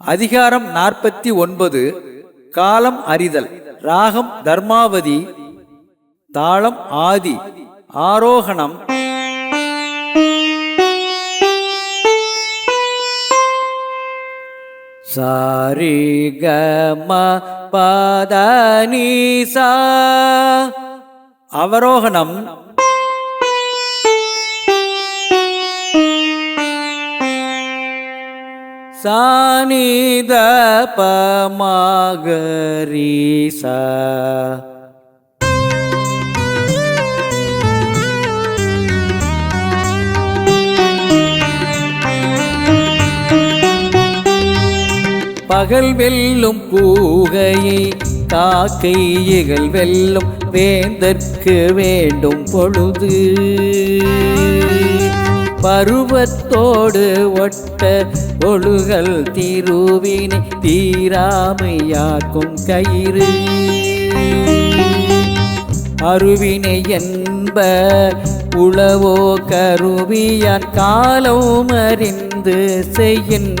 அதிகாரம் நாற்பத்தி ஒன்பது காலம் அறிதல் ராகம் தர்மாவதி தாளம் ஆதி ஆரோகணம். சாரி கம பதனீசா அவரோகணம் சானித பமகரீசா பகல் வெல்லும் கூகையை காக்கை இகழ் வெல்லும் வேந்தற்கு வேண்டும் பொழுது. பருவத்தோடு ஒட்ட ஒழுகல் திருவினை தீராமையாக்கும் கயிறு. அருவினை என்ப உளவோ கருவியான் காலம் அறிந்து செய்யின்.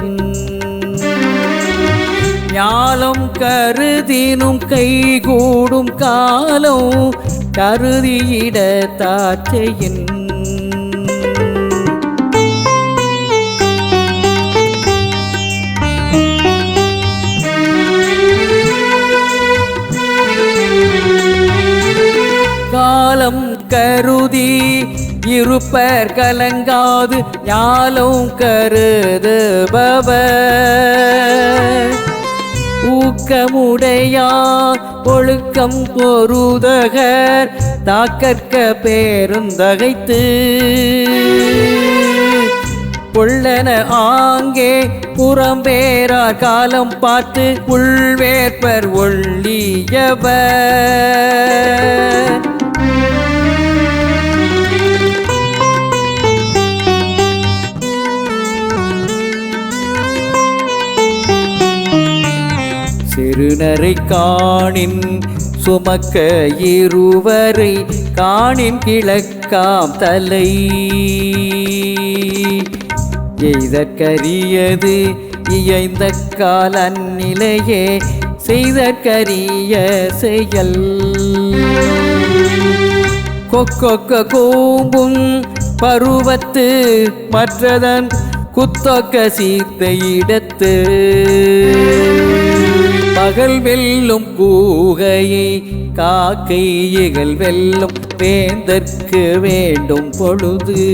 ஞாலம் கருதினும் கைகூடும் காலம் கருதியிட தாச்சையின். கருதி இருப்பர் கலங்காது யாலும் கருதுபவர். ஊக்கமுடையா ஒழுக்கம் பொருதகர் தாக்கற்க பேருந்தகைத்து. கொள்ளன ஆங்கே புறம்பேரார் காலம் பார்த்து உள்வேற்பர் ஒள்ளியவர். சிறுநரை காணின் சுமக்க இருவரை காணின் கிழக்காம் தலை. எய்தற்கரியது இயைந்த கால நிலையே செய்தற்கரிய செயல். கொக்கொக்க கூம்பும் பருவத்து மற்றதன் குத்தொக்க சீத்த இடத்து பகல் வெல்லும் கூகையை காக்கை இகழ் வெல்லும் வேந்தற்கு வேண்டும் பொழுது.